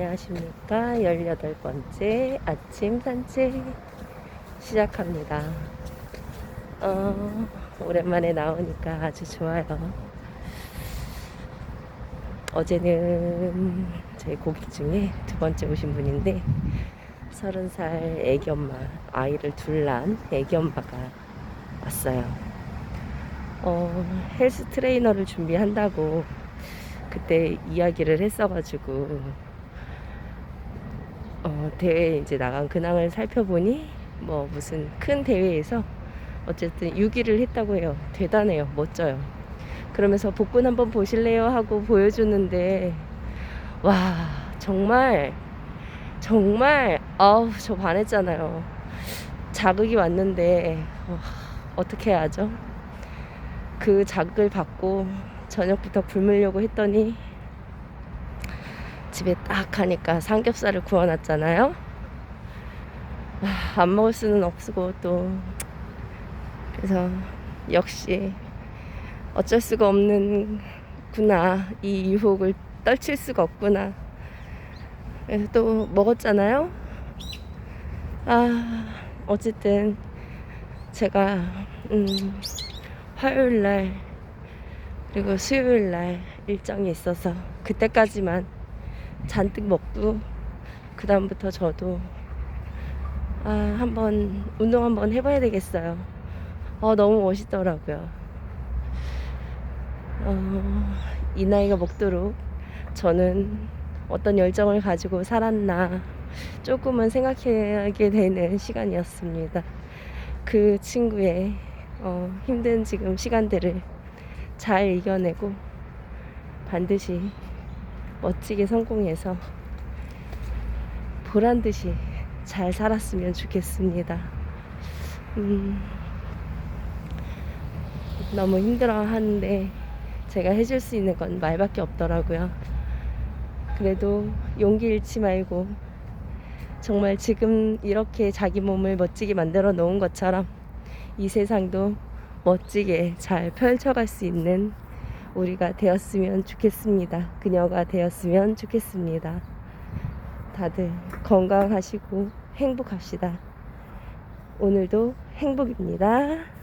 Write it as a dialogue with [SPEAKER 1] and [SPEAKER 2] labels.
[SPEAKER 1] 안녕하십니까. 18번째 아침 산책 시작합니다. 어, 오랜만에 나오니까 아주 좋아요. 어제는 제 고객 중에 두 번째 오신 분인데, 30살 애기 엄마, 아이를 둘 낳은 애기 엄마가 왔어요. 어, 헬스 트레이너를 준비한다고 그때 이야기를 했어가지고 어, 대회에 이제 나간 근황을 살펴보니 뭐 무슨 큰 대회에서 어쨌든 6위를 했다고 해요. 대단해요. 멋져요. 그러면서 복근 한번 보실래요? 하고 보여주는데 와 정말 정말 아우 저 반했잖아요. 자극이 왔는데 와, 어떻게 해야죠? 그 자극을 받고 저녁부터 굶으려고 했더니 집에 딱 가니까 삼겹살을 구워놨잖아요. 아, 안 먹을 수는 없고 또 그래서 역시 어쩔 수가 없는구나 이 유혹을 떨칠 수가 없구나. 그래서 또 먹었잖아요. 아 어쨌든 제가 음, 화요일 날 그리고 수요일 날 일정이 있어서 그때까지만 잔뜩 먹고 그 다음부터 저도 아 한번 운동 한번 해봐야 되겠어요. 어 너무 멋있더라고요. 어, 이 나이가 먹도록 저는 어떤 열정을 가지고 살았나 조금은 생각하게 되는 시간이었습니다. 그 친구의 어, 힘든 지금 시간들을 잘 이겨내고 반드시 멋지게 성공해서 보란 듯이 잘 살았으면 좋겠습니다. 음, 너무 힘들어 하는데 제가 해줄 수 있는 건 말밖에 없더라고요. 그래도 용기 잃지 말고 정말 지금 이렇게 자기 몸을 멋지게 만들어 놓은 것처럼 이 세상도 멋지게 잘 펼쳐갈 수 있는 우리가 되었으면 좋겠습니다. 그녀가 되었으면 좋겠습니다. 다들 건강하시고 행복합시다. 오늘도 행복입니다.